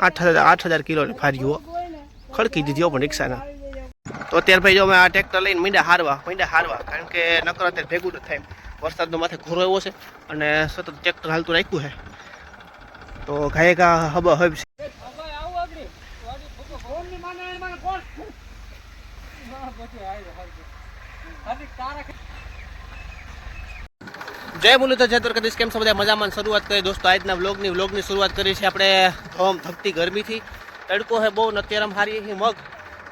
આઠ હજાર આઠ હજાર કિલો ફાર્યું ખડકી દીધી પણ રિક્ષાના. તો અત્યારે ભાઈ જો અમે આ ટ્રેક્ટર લઈને મીંડા હારવા મીંડા હારવા, કારણ કે નકર અત્યારે ભેગું જ થાય. વરસાદનો માથે ઘોરો એવો છે અને સતત ટ્રેક્ટર હાલતું રાખ્યું છે. તો ઘાયે હબ હબ છે આવું આગળ. વાડી ફોટો કોણની માને એને માને કોણ? હા, પછી આવ્યો, આવ્યો. હાથી તારા જય તો જય દ્વારકાધીશ. કેમ છો મજામાં શરૂઆત કરી દોસ્તો, આજના વ્લોગની વ્લોગની શરૂઆત કરી છે આપણે ધોમ ધકતી ગરમીથી. તડકો છે બહુ અત્યારે હારી છે મગ.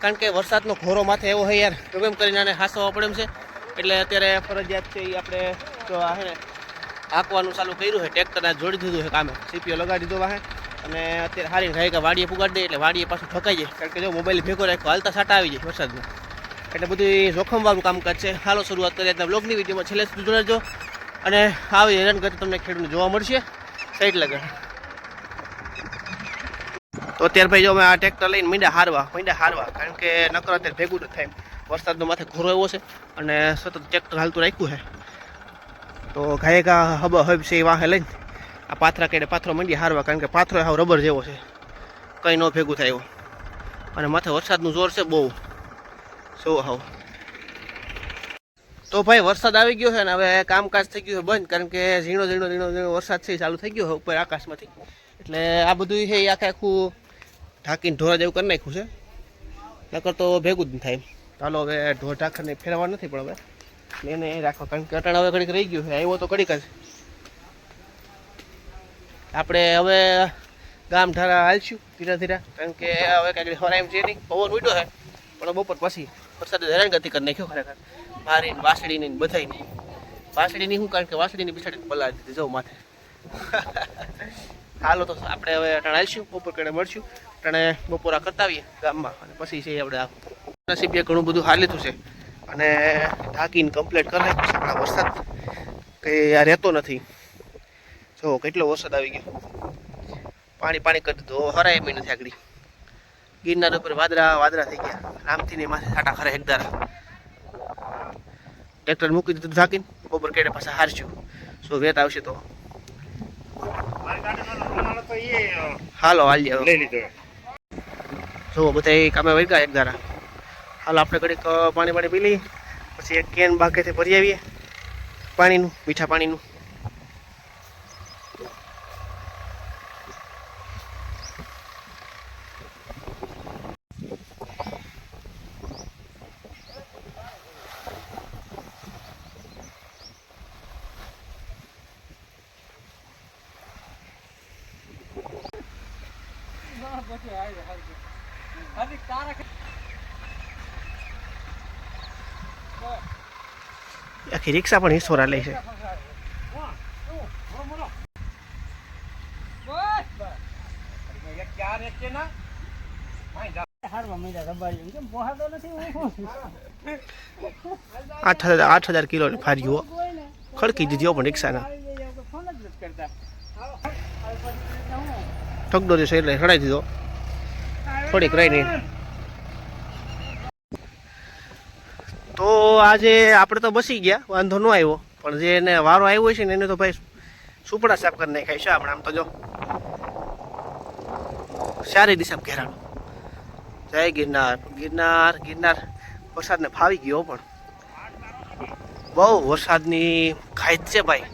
કારણ કે વરસાદનો ઘોરો માથે એવો હોય યાર. ગમે એમ કરીને આને હાસવા પડે એમ છે. એટલે અત્યારે ફરજિયાત છે એ આપણે જો આ હે હાંકવાનું ચાલુ કર્યું છે ટ્રેક્ટરને જોડી દીધું છે કામે. સીપીઓ લગાડી દીધો વાહે અને અત્યારે હારી ગાય કે વાડીએ પુગાડી દે એટલે વાડીએ પાછું ઠકાઈ જાય કારણ કે જો મોબાઈલ ભેગો રાખ્યો હાલતા સાટા આવી જાય વરસાદમાં. એટલે બધું જોખમવાળું કામકાજ છે. હાલો, શરૂઆત કરીએ બ્લોગની વિડીયોમાં છેલ્લે સુધી જોડાજો અને આવી હેરાન કરતી તમને ખેડૂત જોવા મળશે. સાઈડ લગન. તો અત્યારે ભાઈ જો અમે આ ટ્રેક્ટર લઈને મીંડા હારવા મીંડા હારવા, કારણ કે નકર અત્યારે ભેગું જ થાય. વરસાદનો માથે ઘોરો એવો છે અને સતત ટ્રેક્ટર હાલતું રાખ્યું છે. તો ઘા હબ હબ છે એ વાહે લઈને આ પાથરા કેડે પાથરો મીંડી હારવા, કારણ કે પાથરો હાવ રબર જેવો છે. કંઈ ન ભેગું થાય એવું. અને માથે વરસાદનું જોર છે બહુ. શું હાવ. તો ભાઈ વરસાદ આવી ગયો છે ને હવે કામકાજ થઈ ગયું છે બંધ, કારણ કે ઝીણો ઝીણો ઝીણો ઝીણો વરસાદ છે ચાલુ થઈ ગયો છે ઉપર આકાશમાંથી. એટલે આ બધું છે એ આખે આખું ઢાંકીને ઢોરા જેવું કરી નાખ્યું છે. નકર તો ભેગું જ નહીં થાય ચાલો હવે ઢોર ઢાંકરને ફેરવા નથી પણ હવે એને એ રાખો કારણ કે અટાણ હવે ઘડીક રહી ગયું છે. આવ્યો તો ઘડીક જ. આપણે હવે ગામ ઢારા હાલશું ધીરે ધીરે, કારણ કે હવે કાંઈક એમ છે નહીં, પવન ઉડ્યો છે. પણ બપોર પછી વરસાદે હેરાન ગતિ કરી નાખ્યો ખરેખર. મારી વાસળીની નહીં વાસળીની શું કારણ કે વાસળીની બિસાડીને પલાળી દીધી જવું માથે. હાલો તો આપણે હવે અટાણે આવીશું, બપોર કડે મળશું. અટાણે બપોરા કરતા આવીએ ગામમાં અને પછી છે આપણે આ નસીબે ઘણું બધું હાલ છે. અને ઢાંકીને કમ્પ્લીટ કરી નાખ્યું છે પણ આ વરસાદ. કંઈ આ રહેતો નથી. જો કેટલો વરસાદ આવી ગયો. પાણી પાણી કરી દીધું. હરાય એમ નથી આગળ ગિરનાર ઉપર વાદરા વાદરા થઈ ગયા. રામથી ને માથે સાટા ખરે એકદારા ટ્રેક્ટર મૂકી દીધું ઢાંકીને બપોર કેડે પાછા હારશું. શું વેત આવશે તો? હાલો હાલ જો બધા કામે વહી ગયા એક દારા હાલો આપણે ઘડીક પાણી પાણી પી લઈએ. પછી એક કેન બાકેથી ભરી આવીએ. પાણીનું મીઠા પાણીનું. આખી રિક્ષા પણ હિસ્સોરા લે છે. હારવા મળ્યા રબારી કેમ પોહાતો નથી આઠ હજાર આઠ હજાર કિલોની ફારીઓ ખડકી દીધી હો પણ રિક્ષાના. ફોન જ નથી કરતા. ઠગડો છે એટલે સડાઈ દીધો. થોડીક રહી નહીં. તો આજે આપણે તો બસી ગયા, વાંધો ન આવ્યો. પણ જે એને વારો આવ્યો છે ને એને તો ભાઈ સુપડા સાફ કરી નાખાય છે આપણે, આમ તો જો. સારી દિશા ઘેરાણું. જય ગિરનાર. ગિરનાર ગિરનાર. વરસાદને ફાવી ગયો પણ. બહુ વરસાદની ખાઈત છે ભાઈ.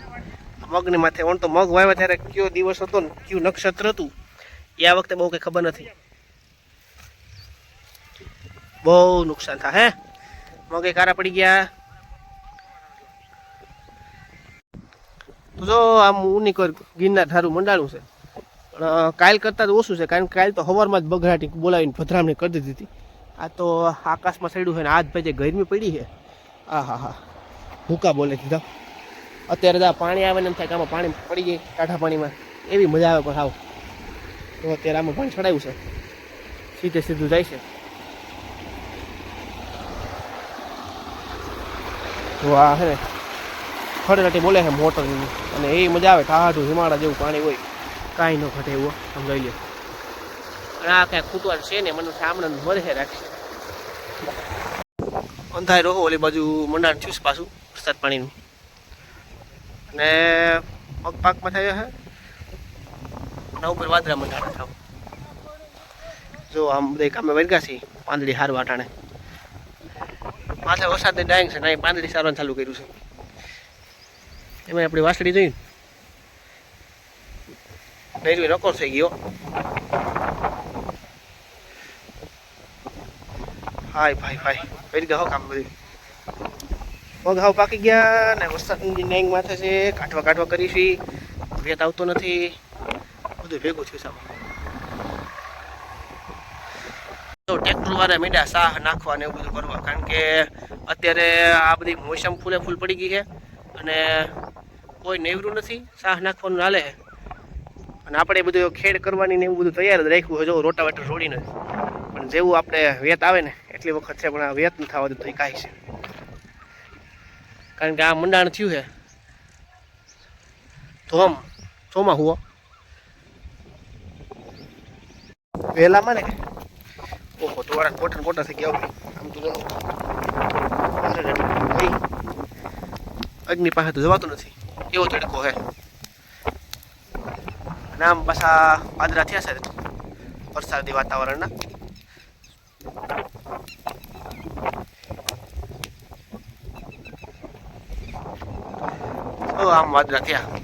મગની માથે ઓણ તો મગ વાવ્યા ત્યારે કયો દિવસ હતો ને, કયું નક્ષત્ર હતું, એ આ વખતે બહુ કંઈ ખબર નથી. બહુ નુકસાન થાય, હે? મગે કારા પડી ગયા. તો જો આમ ઉની કર ગિરનાર ધારું મંડાણું છે. પણ કાલ કરતાં તો ઓછું છે, કારણ કે કાલ તો સવારમાં જ બઘરાટી બોલાવીને પધરામણી કરી દીધી હતી. આ તો આકાશમાં સડ્યું છે ને આજ ભાઈ જે ગરમી પડી છે. આ હા હા ભૂકા બોલે દીધા અત્યારે તો પાણી આવે ને એમ થાય કે આમાં પાણી પડી જાય ટાઢા પાણીમાં. એવી મજા આવે પણ આવ તો અત્યારે આમાં પાણી ચડાવ્યું છે. સીધે સીધું જાય છે. આ છે ને ખડરાટી બોલે છે મોટરની અને એ મજા આવે ઠાઠું હિમાળા જેવું પાણી હોય. કાંઈ ન ઘટે એવું સમજાઈ લે અને આ કાંઈ ખૂટવાનું છે ને, મને સામણે વધે રાખશે અંધાઈ રહો, ઓલી બાજુ મંડાણ થયું છે પાછું, વરસાદ પાણીનું. અને પગ પાકમાં થયો છે ના ઉપર વાદરા મંડાણ થાવ. જો આમ બધા કામે વર્ગા છે, પાંદડી હાર વાટાણે માથે વરસાદની ડાયંગ છે અહીં પાંદડી સારવાનું ચાલુ કર્યું છે. એમાં આપણી વાસળી જોઈ નૈરવી નકોર થઈ ગયો. હાય, ભાઈ ભાઈ. વર્ગા હો કામ બધું. પગ હાવ પાકી ગયા ને વરસાદની ડાયંગ માથે છે. કાઢવા કાઢવા કરી છે વેત આવતો નથી. બધું ભેગું થયું સામે તો ટ્રેક્ટર વાળા મીંડા સાહ નાખવા ને એવું બધું કરવા. કારણ કે અત્યારે આ બધી મોસમ ફૂલે ફૂલ પડી ગઈ છે અને કોઈ નેવરું નથી, સાહ નાખવાનું હાલે. છે અને આપણે બધું ખેડ કરવાની ને એવું બધું તૈયાર જ રાખ્યું છે. જો રોટાવેટર છોડી નથી પણ જેવું આપણે વેત આવે ને, એટલી વખત છે પણ આ વેત ન થવા દેતું એ કાંઈ છે. કારણ કે આ મંડાણ થયું છે. ધોમ ચોમા હુઓ. વહેલામાં ને. ઓહો તમારા કોટન કોટા થઈ ગયા આમ તો અગ્નિ પાસે તો જવાતું નથી. એવો તડકો હે. અને આમ પાછા પાદરા થયા છે. વરસાદી વાતાવરણના. તો આમ વાદરા થયા.